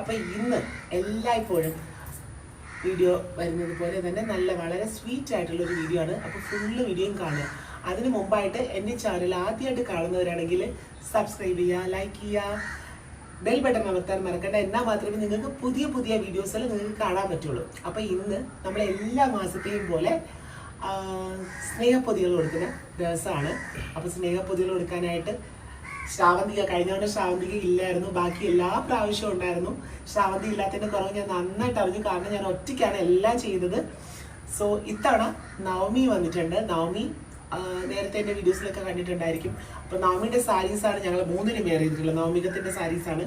അപ്പൊ ഇന്ന് എല്ലായ്പ്പോഴും വീഡിയോ വരുന്നത് പോലെ തന്നെ നല്ല വളരെ സ്വീറ്റ് ആയിട്ടുള്ള ഒരു വീഡിയോ ആണ്. അപ്പൊ ഫുള്ള് വീഡിയോയും കാണുക. അതിന് മുമ്പായിട്ട് എന്റെ ചാനൽ ആദ്യമായിട്ട് കാണുന്നവരാണെങ്കിൽ സബ്സ്ക്രൈബ് ചെയ്യുക ലൈക്ക് ചെയ്യുക. ബെൽ ബട്ടൺ അമർത്താൻ മറക്കണ്ട. എന്നാൽ മാത്രമേ നിങ്ങൾക്ക് പുതിയ പുതിയ വീഡിയോസിൽ നിങ്ങൾക്ക് കാണാൻ പറ്റുള്ളൂ. അപ്പോൾ ഇന്ന് നമ്മൾ എല്ലാ മാസത്തെയും പോലെ സ്നേഹപ്പൊതികൾ കൊടുക്കുന്ന ദിവസമാണ്. അപ്പോൾ സ്നേഹപ്പൊതികൾ കൊടുക്കാനായിട്ട് ശ്രാവന്തിക കഴിഞ്ഞ തവണ ശ്രാവന്തിക ഇല്ലായിരുന്നു. ബാക്കി എല്ലാ പ്രാവശ്യവും ഉണ്ടായിരുന്നു. ശ്രാവന്തി ഇല്ലാത്തതിന്റെ കുറവ് ഞാൻ നന്നായിട്ട് അറിഞ്ഞു. കാരണം ഞാൻ ഒറ്റയ്ക്കാണ് എല്ലാം ചെയ്തത്. സോ ഇത്തവണ നവമി വന്നിട്ടുണ്ട്. നവമി നേരത്തെ എന്റെ വീഡിയോസിലൊക്കെ കണ്ടിട്ടുണ്ടായിരിക്കും. അപ്പോൾ നവമിയുടെ സാരീസാണ് ഞങ്ങൾ മൂന്നിനും വേറെ ചെയ്തിട്ടുള്ളത്. നവമികത്തിന്റെ സാരീസാണ്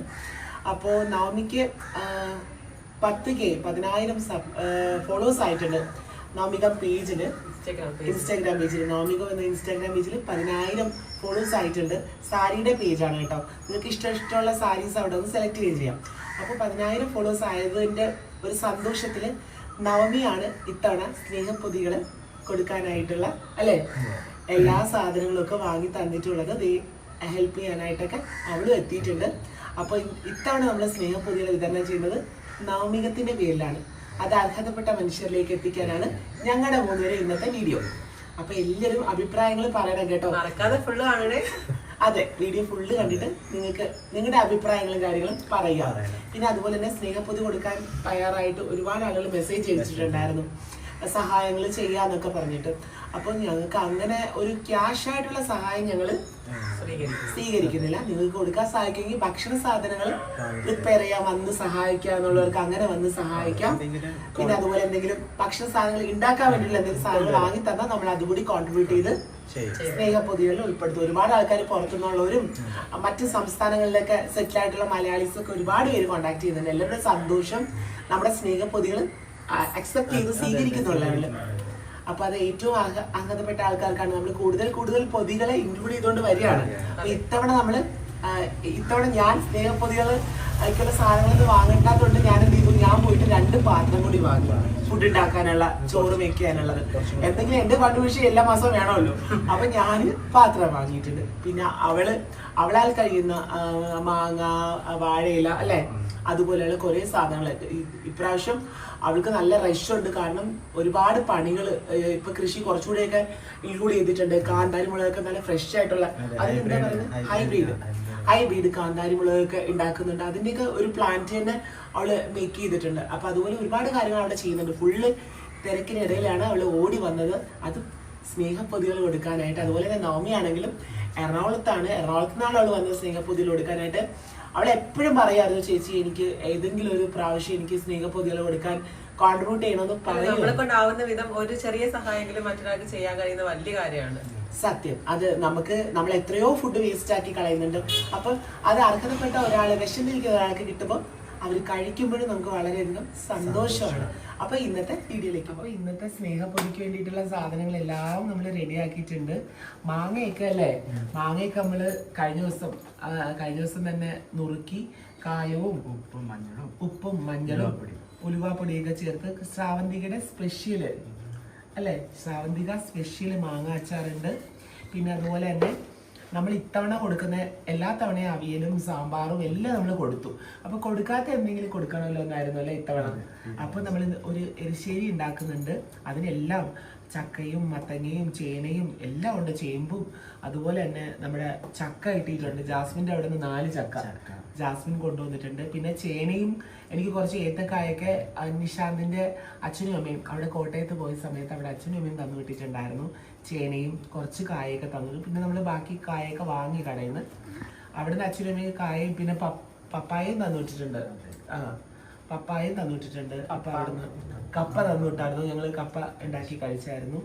അപ്പോൾ നവമിക്ക് പത്ത് കെ പതിനായിരം സബ് ഫോളോവേഴ്സ് ആയിട്ടുണ്ട് നവമിക പേജിൽ ഇൻസ്റ്റാഗ്രാം പേജിൽ നവമിക എന്ന ഇൻസ്റ്റാഗ്രാം പേജിൽ പതിനായിരം ഫോളോവേഴ്സ് ആയിട്ടുണ്ട്. സാരിയുടെ പേജാണ് കേട്ടോ. നിങ്ങൾക്ക് ഇഷ്ടം ഇഷ്ടമുള്ള സാരീസ് അവിടെ നിന്ന് സെലക്ട് ചെയ്യുകയും ചെയ്യാം. അപ്പോൾ പതിനായിരം ഫോളോസ് ആയതിന്റെ ഒരു സന്തോഷത്തിൽ നവമിയാണ് ഇത്തവണ സ്നേഹപ്പൊതികൾ കൊടുക്കാനായിട്ടുള്ള അല്ലേ? എല്ലാ സാധനങ്ങളും ഒക്കെ വാങ്ങി തന്നിട്ടുള്ളത്. ദേ ഹെൽപ്പ് ചെയ്യാനായിട്ടൊക്കെ അവളും എത്തിയിട്ടുണ്ട്. അപ്പോൾ ഇത്തവണ നമ്മൾ സ്നേഹപ്പൊതികൾ വിതരണം ചെയ്യുന്നത് നവമികത്തിന്റെ പേരിലാണ്. അത് അർഹതപ്പെട്ട മനുഷ്യരിലേക്ക് എത്തിക്കാനാണ് ഞങ്ങളുടെ മൂന്നുപേരെ ഇന്നത്തെ വീഡിയോ അപ്പൊ എല്ലാവരും അഭിപ്രായങ്ങൾ പറയണം കേട്ടോ. മറക്കാതെ ഫുള്ള് കാണണേ. അതെ വീഡിയോ ഫുള്ള് കണ്ടിട്ട് നിങ്ങൾക്ക് നിങ്ങളുടെ അഭിപ്രായങ്ങളും കാര്യങ്ങളും പറയുക. പിന്നെ അതുപോലെ തന്നെ സ്നേഹപ്പൊതി കൊടുക്കാൻ തയ്യാറായിട്ട് ഒരുപാട് ആളുകൾ മെസ്സേജ് അയച്ചിട്ടുണ്ടായിരുന്നു. സഹായങ്ങൾ ചെയ്യാന്നൊക്കെ പറഞ്ഞിട്ട്. അപ്പോൾ ഞങ്ങൾക്ക് അങ്ങനെ ഒരു ക്യാഷ് ആയിട്ടുള്ള സഹായം ഞങ്ങൾ സ്വീകരിക്കുന്നില്ല. നിങ്ങൾക്ക് കൊടുക്കാൻ സഹായിക്കുമെങ്കിൽ ഭക്ഷണ സാധനങ്ങൾ പ്രിപ്പയർ ചെയ്യാൻ വന്ന് സഹായിക്കാം എന്നുള്ളവർക്ക് അങ്ങനെ വന്ന് സഹായിക്കാം. പിന്നെ അതുപോലെ എന്തെങ്കിലും ഭക്ഷണ സാധനങ്ങൾ ഉണ്ടാക്കാൻ വേണ്ടിയുള്ള എന്തെങ്കിലും സാധനങ്ങൾ വാങ്ങി തന്നാൽ നമ്മൾ അതുകൂടി കോൺട്രിബ്യൂട്ട് ചെയ്ത് സ്നേഹ പൊതികളിൽ ഉൾപ്പെടുത്തും. ഒരുപാട് ആൾക്കാർ പുറത്തുനിന്നുള്ളവരും മറ്റ് സംസ്ഥാനങ്ങളിലൊക്കെ സെറ്റിൽ ആയിട്ടുള്ള മലയാളീസ് ഒക്കെ ഒരുപാട് പേര് കോൺടാക്ട് ചെയ്യുന്നുണ്ട്. എല്ലാവരുടെ സന്തോഷം നമ്മുടെ സ്നേഹപ്പൊതികൾ അക്സെപ്റ്റ് ചെയ്ത് സ്വീകരിക്കുന്നുള്ളവരിൽ അപ്പൊ അത് ഏറ്റവും അർഹ- അർഹതപ്പെട്ട ആൾക്കാർക്കാണ് നമ്മൾ കൂടുതൽ കൂടുതൽ പൊതികളെ ഇൻക്ലൂഡ് ചെയ്തുകൊണ്ട് വരികയാണ്. അപ്പൊ ഇത്തവണ നമ്മൾ ഇത്തവണ ഞാൻ സ്നേഹപ്പൊതികൾ അയക്കുള്ള സാധനങ്ങളൊന്നും വാങ്ങണ്ടാത്തതുകൊണ്ട് ഞാൻ ഞാൻ പോയിട്ട് രണ്ട് പാത്രം കൂടി വാങ്ങി ഫുഡ് ഉണ്ടാക്കാനുള്ള ചോറ് വെക്കാനുള്ളത്. എന്തെങ്കിലും എന്റെ കോൺട്രിബ്യൂഷൻ എല്ലാ മാസവും വേണമല്ലോ. അപ്പൊ ഞാൻ പാത്രം വാങ്ങിയിട്ടുണ്ട്. പിന്നെ അവൾ അവളാൽ കഴിയുന്ന മാങ്ങ വാഴയില അല്ലെ? അതുപോലെയുള്ള കുറെ സാധനങ്ങൾ ഇപ്രാവശ്യം അവൾക്ക് നല്ല റഷ് ഉണ്ട്. കാരണം ഒരുപാട് പണികൾ ഇപ്പൊ കൃഷി കുറച്ചുകൂടെയൊക്കെ ഇൻക്ലൂഡ് ചെയ്തിട്ടുണ്ട്. കാന്താരി മുളകൊക്കെ നല്ല ഫ്രഷ് ആയിട്ടുള്ള അതിനെന്താ പറയുന്നത്? ഹൈബ്രിഡ് ഹൈബ്രിഡ് കാന്താരി മുളകൊക്കെ ഉണ്ടാക്കുന്നുണ്ട് അതിന്റെയൊക്കെ ഒരു പ്ലാന്റ് തന്നെ അവൾ മേക്ക് ചെയ്തിട്ടുണ്ട്. അപ്പൊ അതുപോലെ ഒരുപാട് കാര്യങ്ങൾ അവിടെ ചെയ്യുന്നുണ്ട്. ഫുള്ള് തിരക്കിനിടയിലാണ് അവൾ ഓടി വന്നത്. അത് സ്നേഹപ്പൊതികൾ കൊടുക്കാനായിട്ട്. അതുപോലെ തന്നെ നവമിയാണെങ്കിലും എറണാകുളത്താണ്. എറണാകുളത്ത് നിന്നാണ് അവൾ വന്നത് സ്നേഹപ്പൊതികൾ കൊടുക്കാനായിട്ട്. അവൾ എപ്പോഴും പറയായിരുന്നു ചേച്ചി എനിക്ക് ഏതെങ്കിലും ഒരു പ്രാവശ്യം എനിക്ക് സ്നേഹപ്പൊതികൾ കൊടുക്കാൻ കോൺട്രിബ്യൂട്ട് ചെയ്യണമെന്ന് നമ്മളെ പറയും. കൊണ്ടാവുന്ന വിധം ഒരു ചെറിയ സഹായമെങ്കിലും മറ്റൊരാൾക്ക് ചെയ്യാൻ കഴിയുന്ന വലിയ കാര്യമാണ്. സത്യം. അത് നമുക്ക് നമ്മൾ എത്രയോ ഫുഡ് വേസ്റ്റ് ആക്കി കളയുന്നുണ്ട്. അപ്പം അത് അർഹതപ്പെട്ട ഒരാൾ വിശന്നിരിക്കുന്ന ഒരാൾക്ക് കിട്ടുമ്പോൾ അവർ കഴിക്കുമ്പോഴും നമുക്ക് വളരെയധികം സന്തോഷമാണ്. അപ്പൊ ഇന്നത്തെ വീഡിയോയിലേക്ക് അപ്പൊ ഇന്നത്തെ സ്നേഹപ്പൊതിക്ക് വേണ്ടിയിട്ടുള്ള സാധനങ്ങളെല്ലാം നമ്മൾ റെഡിയാക്കിയിട്ടുണ്ട് മാങ്ങയൊക്കെ അല്ലേ? മാങ്ങയൊക്കെ നമ്മൾ കഴിഞ്ഞ ദിവസം കഴിഞ്ഞ ദിവസം തന്നെ നുറുക്കി കായവും ഉപ്പും മഞ്ഞളും. ഉപ്പും മഞ്ഞളും ഉലുവാപ്പൊടിയൊക്കെ ചേർത്ത് ശ്രാവന്തികയുടെ സ്പെഷ്യൽ അല്ലേ? ശ്രാവന്തിക സ്പെഷ്യൽ മാങ്ങ അച്ചാറുണ്ട്. പിന്നെ അതുപോലെ തന്നെ നമ്മൾ ഇത്തവണ കൊടുക്കുന്ന എല്ലാ തവണയും അവിയലും സാമ്പാറും എല്ലാം നമ്മൾ കൊടുത്തു. അപ്പൊ കൊടുക്കാത്ത എന്തെങ്കിലും കൊടുക്കണമല്ലോ എന്നായിരുന്നു അല്ലേ ഇത്തവണ? അപ്പൊ നമ്മൾ ഒരു എരിശ്ശേരി ഉണ്ടാക്കുന്നുണ്ട്. അതിനെല്ലാം ചക്കയും മത്തങ്ങയും ചേനയും എല്ലാം ഉണ്ട്. ചേമ്പും അതുപോലെ തന്നെ നമ്മുടെ ചക്ക കിട്ടിയിട്ടുണ്ട്. ജാസ്മിന്റെ അവിടെ നിന്ന് നാല് ചക്ക. ജാസ്മിൻ കൊണ്ടുവന്നിട്ടുണ്ട്. പിന്നെ ചേനയും എനിക്ക് കുറച്ച് ഏത്തക്കായൊക്കെ നിഷാന്തിന്റെ അച്ഛനും അമ്മയും അവിടെ കോട്ടയത്ത് പോയ സമയത്ത് അവിടെ അച്ഛനും അമ്മയും തന്നു വിട്ടിട്ടുണ്ടായിരുന്നു. ചേനയും കുറച്ച് കായൊക്കെ തന്നു. പിന്നെ നമ്മൾ ബാക്കി കായൊക്കെ വാങ്ങി കടയിൽ നിന്ന് അവിടുന്ന് അച്ഛനും അമ്മയും കായയും പിന്നെ പപ്പായയും തന്നു വിട്ടിട്ടുണ്ട്. ആ പപ്പായയും തന്നു വിട്ടിട്ടുണ്ട്. അപ്പൊ അവിടുന്ന് കപ്പ തന്നു വിട്ടായിരുന്നു. ഞങ്ങൾ കപ്പ ഉണ്ടാക്കി കഴിച്ചായിരുന്നു.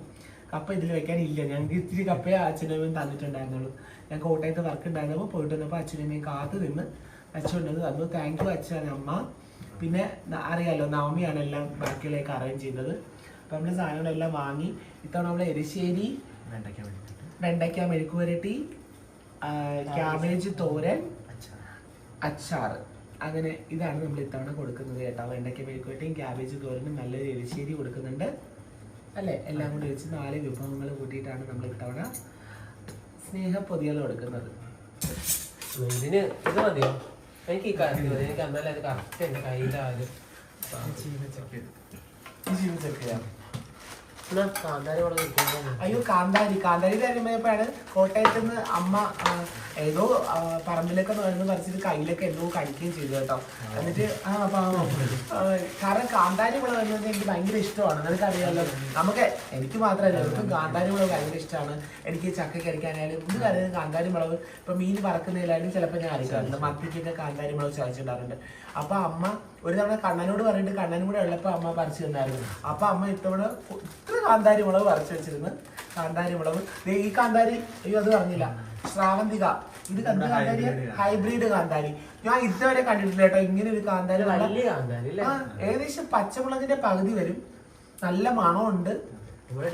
കപ്പ ഇതിൽ വെക്കാനില്ല. ഞങ്ങൾക്ക് ഇത്തിരി കപ്പയെ അച്ഛനമ്മയും തന്നിട്ടുണ്ടായിരുന്നുള്ളൂ. ഞാൻ കോട്ടയത്ത് വർക്ക് ഉണ്ടായിരുന്നപ്പോൾ പോയിട്ട് വന്നപ്പോൾ അച്ഛനമ്മയും കാത്ത് നിന്ന് അച്ഛനുണ്ടത് തന്നു. താങ്ക് യു അച്ഛൻ അമ്മ പിന്നെ അറിയാലോ നവമിയാണ് എല്ലാം ബാക്കിയുള്ളതൊക്കെ അറേഞ്ച് ചെയ്തത് അപ്പം നമ്മൾ സാധനങ്ങളെല്ലാം വാങ്ങി ഇത്തവണ നമ്മൾ എരിശ്ശേരി വെണ്ടയ്ക്ക മെഴുക്ക് വെണ്ടയ്ക്ക മെഴുക്ക് പുരട്ടി ക്യാബേജ് തോരൻ അച്ചാർ അങ്ങനെ ഇതാണ് നമ്മൾ ഇത്തവണ കൊടുക്കുന്നത് കേട്ടോ. വെണ്ടയ്ക്ക മെഴുക്കുവരട്ടിയും ക്യാബേജ് തോരനും നല്ലൊരു എരിശ്ശേരി കൊടുക്കുന്നുണ്ട്. അല്ലേ? എല്ലാം കൂടി വെച്ച് നാല് വിഭവങ്ങൾ കൂട്ടിയിട്ടാണ് നമ്മൾ ഇത്തവണ സ്നേഹപ്പൊതികൾ കൊടുക്കുന്നത്. ഇതിന് ഇത് മതിയോ? എനിക്ക് ഈ കാര്യം. എനിക്ക് എന്നാലും അത് കറക്റ്റ് എന്റെ കയ്യിലെ ആ ഒരു അയ്യോ കാന്താരി. കാന്താരി തരുമ്പോഴാണ് കോട്ടയത്ത് നിന്ന് അമ്മ ഏതോ പറമ്പിലൊക്കെ നടന്ന് പറിച്ചിട്ട് കയ്യിലൊക്കെ എന്തോ കടിക്കുകയും ചെയ്തു കേട്ടോ. എന്നിട്ട് ആ കാരണം കാന്താരി മുളക് എന്നത് എനിക്ക് ഭയങ്കര ഇഷ്ടമാണ്. നിനക്കറിയാലോ? നമുക്ക് എനിക്ക് മാത്രമല്ല എനിക്ക് കാന്താരി മുളക് ഭയങ്കര ഇഷ്ടമാണ്. എനിക്ക് ചക്ക കഴിക്കാനായാലും എന്ത് കാര്യം കാന്താരി മുളക് ഇപ്പൊ മീൻ പറക്കുന്നതിലായാലും ചിലപ്പോൾ ഞാൻ അറിയിക്കാറുണ്ട് മത്തിക്കൊക്കെ കാന്താരി മുളക് ചതച്ചിടാറുണ്ട് അപ്പൊ അമ്മ ഒരു തവണ കണ്ണനോട് പറഞ്ഞിട്ട് കണ്ണനും കൂടെ ഉള്ളപ്പോ അമ്മ പറിച്ചു തന്നായിരുന്നു. അപ്പൊ അമ്മ ഇത്തവണ ഇത്ര കാന്താരി മുളക് പറിച്ചു വെച്ചിരുന്നു. കാന്താരി മുളക്. ഈ കാന്താരി അയ്യോ അത് പറഞ്ഞില്ല. ശ്രാവന്തിക. ഇത് എന്ത് കാന്താരി? ഹൈബ്രിഡ് കാന്താരി. ഞാൻ ഇതുവരെ കണ്ടിട്ടില്ല കേട്ടോ. ഇങ്ങനെ ഒരു കാന്താരി വലിയ കാന്താരി ഏകദേശം പച്ചമുളകിന്റെ പകുതി വരും. നല്ല മണമുണ്ട്. നമ്മൾ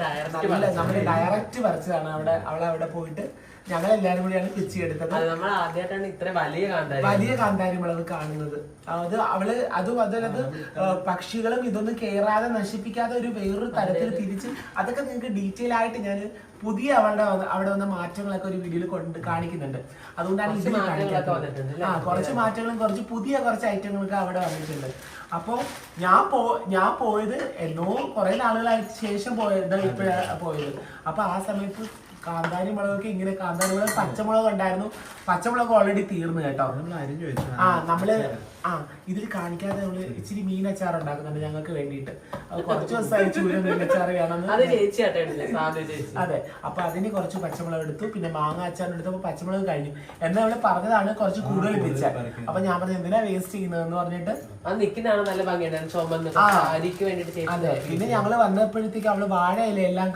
ഡയറക്റ്റ് പറിച്ചതാണ് അവിടെ അവളെ അവിടെ പോയിട്ട്. ഞങ്ങൾ എല്ലാരും കൂടിയാണ് പിച്ചി എടുത്തത്. നമ്മൾ ആദ്യമായിട്ടാണ് ഇത്ര വലിയ കാന്താരി വലിയ കാന്താരി മുളക് കാണുന്നത്. അത് അവൾ അതും അതിലത് പക്ഷികളും ഇതൊന്നും കേറാതെ നശിപ്പിക്കാതെ ഒരു വേറൊരു തരത്തിൽ തിരിച്ച് അതൊക്കെ നിങ്ങൾക്ക് ഡീറ്റെയിൽ ആയിട്ട് ഞാൻ പുതിയ അവളുടെ അവിടെ വന്ന മാറ്റങ്ങളൊക്കെ ഒരു വീഡിയോയിൽ കൊണ്ട് കാണിക്കുന്നുണ്ട്. അതുകൊണ്ടാണ് ഇത് ഇതിൽ വന്നിട്ടുണ്ട് ആ കുറച്ച് മാറ്റങ്ങളും കുറച്ച് പുതിയ കുറച്ച് ഐറ്റങ്ങളൊക്കെ അവിടെ വന്നിട്ടുണ്ട്. അപ്പോ ഞാൻ പോ ഞാൻ പോയത് എന്നോ കുറെ നാളുകളായിട്ട് ശേഷം പോയത് ഇപ്പോഴാണ് പോയത്. അപ്പൊ ആ സമയത്ത് കാന്താരി മുളകൊക്കെ ഇങ്ങനെ കാന്താരി മുളക് പച്ചമുളക് ഉണ്ടായിരുന്നു. പച്ചമുളക് ഓൾറെഡി തീർന്നു കേട്ടോ. ആ നമ്മൾ ആ ഇതിൽ കാണിക്കാതെ നമ്മൾ ഇച്ചിരി മീനച്ചാർ ഉണ്ടാക്കുന്നുണ്ട് ഞങ്ങൾക്ക് വേണ്ടിയിട്ട്. കുറച്ച് ദിവസമായി ചൂര മീനച്ചാർ അത് വേണമെന്ന് അതെ അപ്പൊ അതിന് കുറച്ച് പച്ചമുളക് എടുത്തു. പിന്നെ മാങ്ങ അച്ചാർ എടുത്തപ്പോ പച്ചമുളക് കഴിഞ്ഞു. എന്നാ അവൾ പറഞ്ഞതാണ് കുറച്ച് കൂടുതൽ പിച്ച അപ്പൊ ഞാൻ പറഞ്ഞു എന്തിനാ വേസ്റ്റ് ചെയ്യുന്നതെന്ന് പറഞ്ഞിട്ട്? അത് നല്ല ചുമന്ന് ആ. വേണ്ടിട്ട് അതെ പിന്നെ ഞങ്ങൾ വന്നപ്പോഴത്തേക്ക് അവൾ വാഴയില എല്ലാം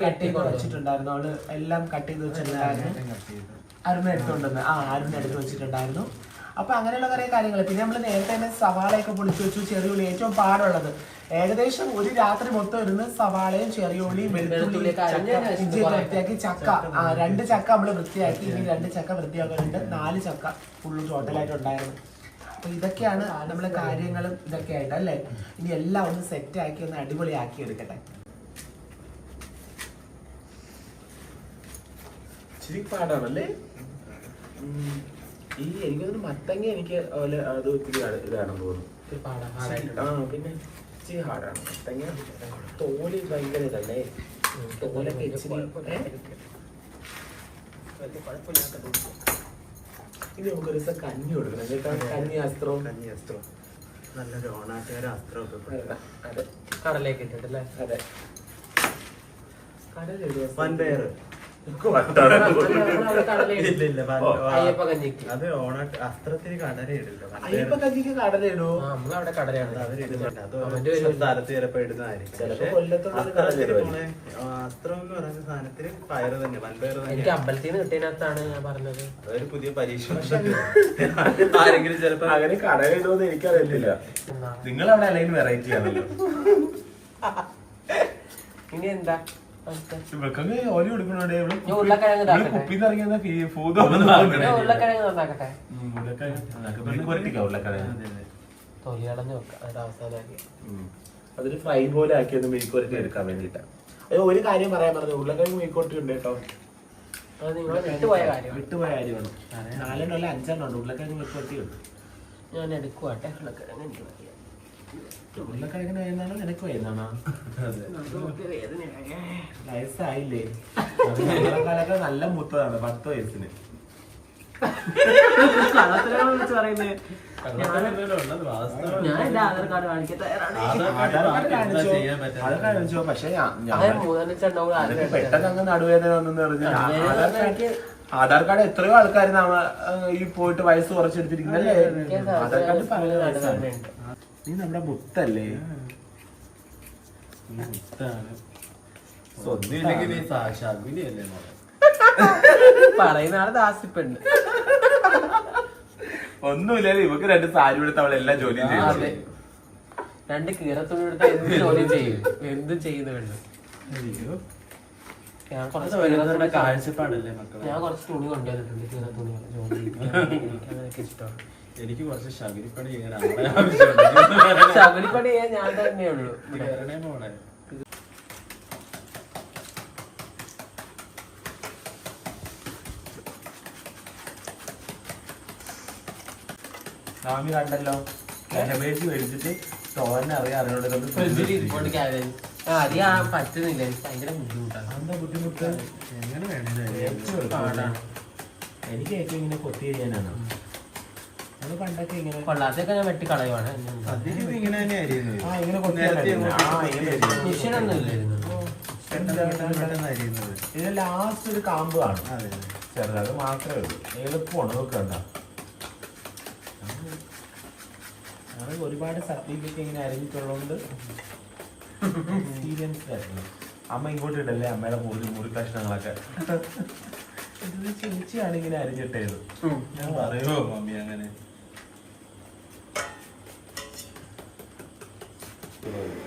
കെട്ടി കുറച്ചിട്ടുണ്ടായിരുന്നു വെച്ചിട്ടുണ്ടായിരുന്നു. അവൾ എല്ലാം കട്ട് ചെയ്ത് വെച്ചിട്ടുണ്ടായിരുന്നു. അരുണ എടുത്തുകൊണ്ടുവന്ന്. ആ അരുണ എടുത്ത് വെച്ചിട്ടുണ്ടായിരുന്നു. അപ്പൊ അങ്ങനെയുള്ള കുറെ കാര്യങ്ങൾ പിന്നെ നമ്മൾ നേരത്തെ തന്നെ സവാളയൊക്കെ പൊളിച്ചു വെച്ചു ചെറിയുള്ളി ഏറ്റവും പാടുള്ളത്. ഏകദേശം ഒരു രാത്രി മൊത്തം ഇരുന്ന് സവാളയും ചെറിയുള്ളിയും കുറേ. വൃത്തിയാക്കി ചക്ക. ആ രണ്ട് ചക്ക നമ്മൾ വൃത്തിയാക്കി. ഇനി രണ്ട് ചക്ക വൃത്തിയാക്കുന്നുണ്ട് നാല് ചക്ക ഫുള്ള് ടോട്ടലായിട്ട് ഉണ്ടായിരുന്നു. അപ്പൊ ഇതൊക്കെയാണ് നമ്മളെ കാര്യങ്ങളും ഇതൊക്കെ ആയിട്ട് അല്ലേ? ഇനി എല്ലാം ഒന്ന് സെറ്റ് ആക്കി ഒന്ന് അടിപൊളിയാക്കി എടുക്കട്ടെ. ഇച്ചിരി പാടാണല്ലേ? ഈ എനിക്കൊന്ന് മത്തങ്ങ എനിക്ക് അതുപോലെ അത് ഒത്തിരി ഇതാണെന്ന് തോന്നുന്നു. ആ പിന്നെ ഇച്ചിരി ഹാർഡാണ്. മത്തങ്ങ തോൽ ഭയങ്കര ഇതല്ലേ? തോലൊക്കെ ഇച്ചിരി ഇനി നമുക്കൊരു ദിവസം കഞ്ഞി കൊടുക്കണം. കേട്ടോ കഞ്ഞി അസ്ത്രവും കഞ്ഞി അസ്ത്രവും നല്ലൊരു ഓണാട്ടുകാര അസ്ത്രമൊക്കെ. അതെ കടലേക്ക് ഇട്ടിട്ടല്ലേ അതെ. കടലെവിടെയാ? വൻപയർ അയ്യപ്പ കഞ്ഞിക്ക്. അത് അസ്ത്രത്തിന് കടലയിടില്ല അയ്യപ്പ കഞ്ഞിക്ക് നമ്മളവിടെ കടലയാണ്. സ്ഥലത്ത് ചിലപ്പോ ഇടുന്നതായിരിക്കും. അസ്ത്രം എന്ന് പറയുന്ന സാധനത്തിന് പയറ് തന്നെ വൻപയർ എനിക്ക് അമ്പലത്തിൽ നിന്ന് കിട്ടിയതിനകത്താണ് ഞാൻ പറഞ്ഞത്. അതൊരു പുതിയ പരീക്ഷ. ആരെങ്കിലും ചിലപ്പോ അങ്ങനെ കടലിടുമെന്ന് എനിക്കറിയില്ല. നിങ്ങൾ അവിടെ അല്ലെങ്കിൽ വെറൈറ്റി ആണല്ലോ. ഇനി എന്താ? അടുത്ത? ഇവക്കൊക്കെ ഓലി കൊടുക്കണോടെ? ഇവൾ ഞാൻ ഉരുളക്കിഴങ്ങ് ഇതാക്കട്ടെ? കുപ്പിന്ന് ഇറങ്ങിയ ഫൂത് ഞാൻ ഉരുളക്കിഴങ്ങ് നന്നാക്കട്ടെ അതെ, അതെ. തൊലി അടഞ്ഞു വെക്കാം അവസാനമാക്കി അതൊരു ഫ്രൈ പോലെ ആക്കിയത് മെഴുക്കുവരട്ടി എടുക്കാൻ വേണ്ടിട്ടാ അയ്യോ ഒരു കാര്യം പറയാൻ പറഞ്ഞു ഉരുളക്കിഴങ്ങ് മെഴുക്കോട്ടി ഉണ്ട് കേട്ടോ. അത് നിങ്ങൾ വിട്ടുപോയ കാര്യം. വിട്ടുപോയ കാര്യമാണ്. നാലെണ്ണം അല്ല അഞ്ചെണ്ണം ഉണ്ട്. ഉരുളക്കിഴങ്ങ് മെഴുക്കോട്ടി ഉണ്ട് ഞാൻ എടുക്കുവാട്ടെ ഉരുളക്കിഴങ്ങ് എനിക്ക് മതി. ഉരുളക്കിഴങ്ങിന് വേദനാണോ നിനക്ക് വേദനാണോ. വയസ്സായില്ലേ? അത് നല്ല മൂത്തതാണ് പത്ത് വയസ്സിന്. കാണിച്ചോ? പക്ഷെ പെട്ടെന്ന് അങ്ങ് നടുവേദന വന്നെന്ന് പറഞ്ഞ്. ഞാൻ ആധാർ കാർഡ് എത്രയോ ആൾക്കാർ ഈ പോയിട്ട് വയസ്സ് കുറച്ചെടുത്തിരിക്കുന്നല്ലേ? ആധാർ കാർഡ് പല വയസ്സാണ്. നീ നമ്മുടെ മുത്തല്ലേ? പറയുന്ന ആൾ ദാസിപ്പുണ്ട് ഒന്നുമില്ലാതെ ഇവക്ക് രണ്ട് സാരി എടുത്ത് അവളെല്ലാം ജോലിയും ചെയ്യും. രണ്ട് കീറത്തുണി എടുത്ത എന്ത് ജോലി ചെയ്യും? എന്ത് ചെയ്യുന്നുണ്ട് ഞാൻ കുറച്ച് കാഴ്ചപ്പാടല്ലേ മക്കളെ? ഞാൻ കുറച്ച് തുണി കൊണ്ടുവന്നിട്ടുണ്ട് കീറത്തുണി ജോലി അങ്ങനെയൊക്കെ ഇഷ്ടമാണ്. എനിക്ക് കുറച്ച് ശബരിപ്പണി ചെയ്യാൻ ആളെ ആവശ്യമുണ്ട്. ശബരിപ്പണി ചെയ്യാൻ ഞാൻ വരണേ മോളെ. സ്വാമി കണ്ടല്ലോ. കാബേജ് മേടിച്ചിട്ട് തോരനെ അറിയാൻ അത് ഞാൻ പറ്റുന്നില്ല. എനിക്ക് ഭയങ്കര ബുദ്ധിമുട്ടാണ്. എന്താ ബുദ്ധിമുട്ട്? എങ്ങനെ വേണേ പാടാണ്. എനിക്ക് ഏറ്റവും ഇങ്ങനെ കൊത്തി ചെയ്യാനാണ് പണ്ടൊക്കെ ഇങ്ങനെ. കൊള്ളാത്തൊക്കെ ഞാൻ വെട്ടി കളയുവാണ്. ഇങ്ങനെ തന്നെ അരിയുന്നത് ആ ഇങ്ങനെ കൊത്തി. മിഷനൊന്നും ഇല്ലായിരുന്നു. ഇത് ലാസ്റ്റ് ഒരു കാമ്പ് കാണും ചെറുത് മാത്രമേ ഉള്ളൂ. എളുപ്പമാണ് നോക്കണ്ട ഒരുപാട് സർട്ടിഫിക്കറ്റ് ഇങ്ങനെ അരിഞ്ഞിട്ടുള്ളതുകൊണ്ട് എക്സ്പീരിയൻസ് ആയിരുന്നു. അമ്മ ഇങ്ങോട്ട് ഇടല്ലേ? അമ്മയുടെ മുറി മുറി കഷ്ണങ്ങളൊക്കെ ഇത് ചേച്ചിയാണ് ഇങ്ങനെ അരിഞ്ഞിട്ടേത്. ഞാൻ പറയുമോ മമ്മി അങ്ങനെ? Amen.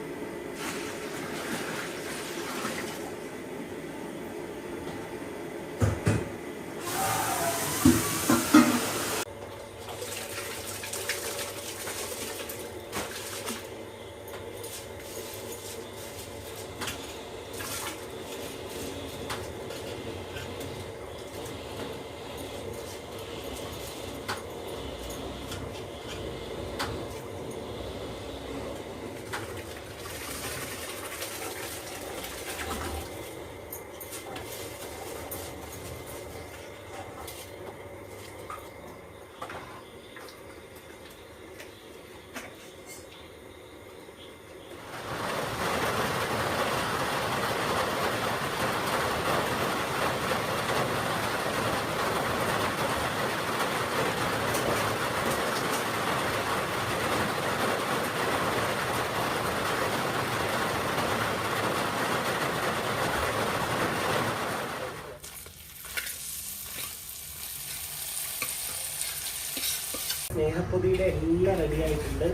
സ്നേഹപ്പൊതിയുടെ എല്ലാം റെഡി ആയിട്ടുണ്ട്.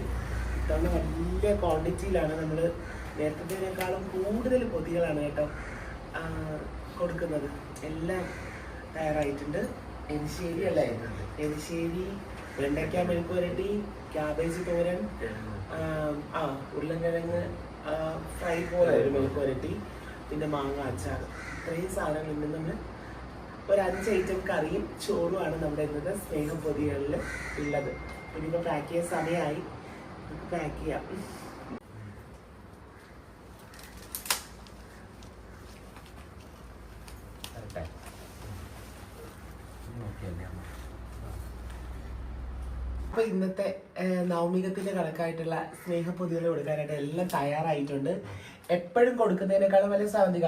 ഇത്തവണ വലിയ ക്വാണ്ടിറ്റിയിലാണ് നമ്മൾ നേരത്തേക്കാളും കൂടുതൽ പൊതികളാണ് കേട്ടോ കൊടുക്കുന്നത്. എല്ലാം തയ്യാറായിട്ടുണ്ട്. എരിശ്ശേരി അല്ല എരിശ്ശേരി വെണ്ടയ്ക്ക മെഴുക്ക് പുരട്ടി ക്യാബേജ് തോരൻ ആ, ഉരുളൻകിഴങ്ങ് ഫ്രൈ പോലെ ഒരു മെഴുക്ക് പുരട്ടി പിന്നെ മാങ്ങ അച്ചാർ ഇത്രയും സാധനങ്ങൾ ഇന്ന് നമ്മൾ ഒരു അഞ്ച് ഐറ്റം കറിയും ചോറുമാണ് നമ്മുടെ ഇന്നത്തെ സ്നേഹം പൊതികളിൽ ഉള്ളത്. ഇനിയിപ്പോൾ പാക്ക് ചെയ്യാൻ സമയമായി പാക്ക് ചെയ്യാം. അപ്പൊ ഇന്നത്തെ നവമികത്തിന്റെ കണക്കായിട്ടുള്ള സ്നേഹപ്പൊതികൾ കൊടുക്കാനായിട്ട് എല്ലാം തയ്യാറായിട്ടുണ്ട്. എപ്പോഴും കൊടുക്കുന്നതിനേക്കാളും വലിയ സാധ്യത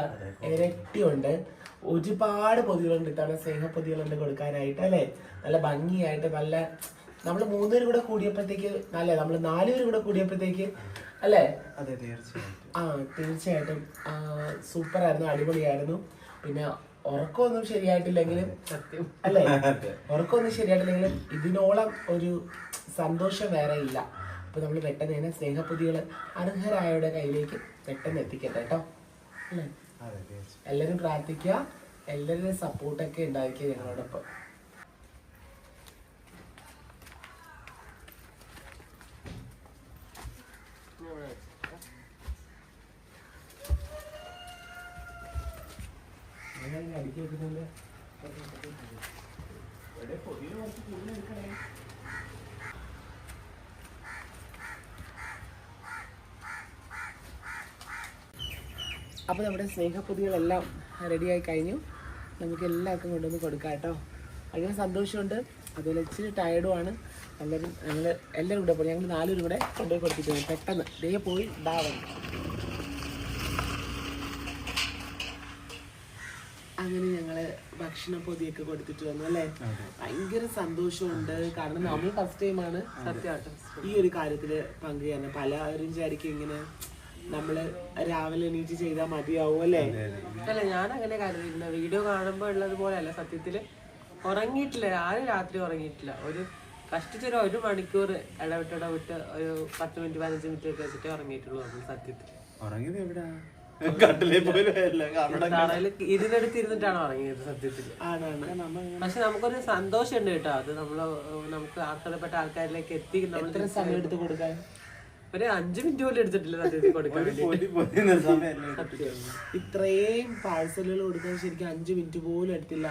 ഇരട്ടിയുണ്ട്. ഒരുപാട് പൊതികളുണ്ട് ഇത്തവണ സ്നേഹപ്പൊതികളുണ്ട് കൊടുക്കാനായിട്ട് അല്ലേ? നല്ല ഭംഗിയായിട്ട് നല്ല നമ്മൾ മൂന്നുപേരും കൂടെ കൂടിയപ്പോഴത്തേക്ക് അല്ലേ? നമ്മൾ നാലുപേരും കൂടെ കൂടിയപ്പോഴത്തേക്ക് അല്ലേ? അതെ തീർച്ചയായിട്ടും. ആ തീർച്ചയായിട്ടും. സൂപ്പർ ആയിരുന്നു അടിപൊളിയായിരുന്നു. പിന്നെ ഉറക്കമൊന്നും ശരിയായിട്ടില്ലെങ്കിലും സത്യം. അല്ലേ? ഉറക്കമൊന്നും ശരിയായിട്ടില്ലെങ്കിലും ഇതിനോളം ഒരു സന്തോഷം വേറെ ഇല്ല. അപ്പൊ നമ്മൾ പെട്ടെന്ന് തന്നെ സ്നേഹപ്പൊതികൾ അർഹരായവരുടെ കയ്യിലേക്ക് പെട്ടെന്ന് എത്തിക്കട്ടെ കേട്ടോ. അല്ലേ? എല്ലാവരും പ്രാർത്ഥിക്കുക. എല്ലാവരുടെയും സപ്പോർട്ടൊക്കെ ഉണ്ടാക്കിയ ഞങ്ങളോടൊപ്പം. എങ്ങനെ അടിക്കി വെക്കുന്നുണ്ട്? അപ്പോൾ നമ്മുടെ സ്നേഹപ്പൊതികളെല്ലാം റെഡിയായി കഴിഞ്ഞു. നമുക്ക് എല്ലാവർക്കും കൊണ്ടുവന്ന് കൊടുക്കാം കേട്ടോ. അതിന് സന്തോഷമുണ്ട്. അതുപോലെ ഇച്ചിരി ടയർഡുമാണ് എല്ലാവരും ഞങ്ങൾ എല്ലാവരും കൂടെ പോയി. ഞങ്ങൾ നാലുപേരും കൂടെ കൊണ്ടുപോയി കൊടുത്തിട്ടുണ്ട് പെട്ടെന്ന്. ദേ പോയി. ദാ വന്നു. അങ്ങനെ ഞങ്ങൾ ഭക്ഷണ പൊതിയൊക്കെ കൊടുത്തിട്ട് വന്നു അല്ലേ? ഭയങ്കര സന്തോഷമുണ്ട്. കാരണം നമ്മൾ ഫസ്റ്റ് ടൈമാണ് സത്യമായിട്ടും ഈ ഒരു കാര്യത്തിൽ പങ്കുചേരുന്നത് പലരും വിചാരിക്കും ഇങ്ങനെ നമ്മൾ രാവിലെ എണീറ്റ് ചെയ്താൽ മതിയാവും അല്ലേ? അല്ല ഞാൻ അങ്ങനെ കരുതിയിരുന്ന വീഡിയോ കാണുമ്പോൾ ഉള്ളത് പോലെ അല്ല സത്യത്തിൽ ഉറങ്ങിയിട്ടില്ല. ആരും രാത്രി ഉറങ്ങിയിട്ടില്ല. ഒരു കഷ്ടിച്ചൊരു ഒരു മണിക്കൂർ ഇടവിട്ട് ഇടവിട്ട് ഒരു പത്ത് മിനിറ്റ് പതിനഞ്ച് മിനിറ്റ് ഒക്കെ വെച്ചിട്ട് ഉറങ്ങിയിട്ടുള്ളൂ നമ്മൾ സത്യത്തിൽ ഉറങ്ങിയത് എവിടാ? ഇരുന്നെടുത്ത് ഇരുന്നിട്ടാണ് ഉറങ്ങിയത് സത്യത്തിൽ പക്ഷെ നമുക്കൊരു സന്തോഷം ഉണ്ട് കേട്ടോ. അത് നമ്മൾ നമുക്ക് ആർക്കടപ്പെട്ട ആൾക്കാരിലേക്ക് എത്തി നമ്മൾ എത്ര സമയം എടുത്ത് കൊടുക്കാൻ? ഒരു അഞ്ചു മിനിറ്റ് പോലും എടുത്തിട്ടില്ല സത്യത്തിൽ കൊടുക്കാൻ വേണ്ടി ഇത്രയും പാഴ്സലുകൾ കൊടുക്കാൻ ശരിക്കും അഞ്ച് മിനിറ്റ് പോലും എടുത്തില്ല.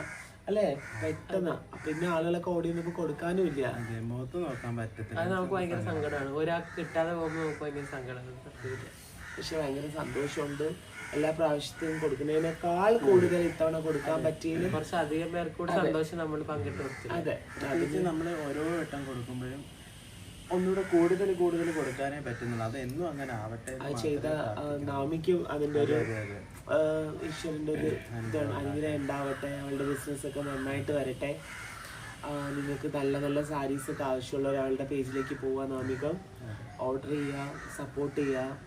അല്ലേ? പെട്ടെന്ന്. പിന്നെ ആളുകളൊക്കെ ഓടി നിന്നപ്പോ കൊടുക്കാനും ഇല്ല. അതെ മുഖത്ത് നോക്കാൻ പറ്റത്തില്ല. അത് നമുക്ക് ഭയങ്കര സങ്കടമാണ്. ഒരാൾക്ക് കിട്ടാതെ പോകുമ്പോൾ നമുക്ക് ഭയങ്കര സങ്കടമാണ്. പക്ഷെ ഭയങ്കര സന്തോഷമുണ്ട്. എല്ലാ പ്രാവശ്യത്തിനും കൊടുക്കുന്നതിനേക്കാൾ കൂടുതൽ ഇത്തവണ കൊടുക്കാൻ പറ്റിയതിന് കുറച്ച് അധികം പേർക്ക് കൂടി സന്തോഷം നമ്മൾ പങ്കിട്ട് അതെ. നമ്മൾ ഓരോ വട്ടം കൊടുക്കുമ്പോഴും ഒന്നുകൂടെ കൂടുതൽ കൂടുതൽ കൊടുക്കാനേ പറ്റുന്നുള്ളൂ. അത് എന്നും അങ്ങനെ ആവട്ടെ അത് ചെയ്ത നാമിക്കും അതിന്റെ ഒരു ഈശ്വരന്റെ ഒരു ഇതാണ്. അനുഗ്രഹം ഉണ്ടാവട്ടെ അവളുടെ ബിസിനസ് ഒക്കെ നന്നായിട്ട് വരട്ടെ. നിങ്ങൾക്ക് നല്ല നല്ല സാരീസ് ഒക്കെ ആവശ്യമുള്ള ഒരാളുടെ പേജിലേക്ക് പോവാ നാമികം. ഓർഡർ ചെയ്യുക സപ്പോർട്ട് ചെയ്യുക.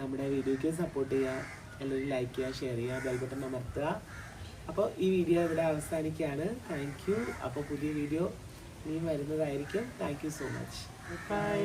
നമ്മുടെ വീഡിയോയ്ക്ക് സപ്പോർട്ട് ചെയ്യുക. എല്ലാവരും ലൈക്ക് ചെയ്യുക ഷെയർ ചെയ്യുക ബെൽ ബട്ടൺ അമർത്തുക. അപ്പോൾ ഈ വീഡിയോ ഇവിടെ അവസാനിക്കുകയാണ്. താങ്ക് യു അപ്പോൾ പുതിയ വീഡിയോ ഇനിയും വരുന്നതായിരിക്കും. Thank you so much bye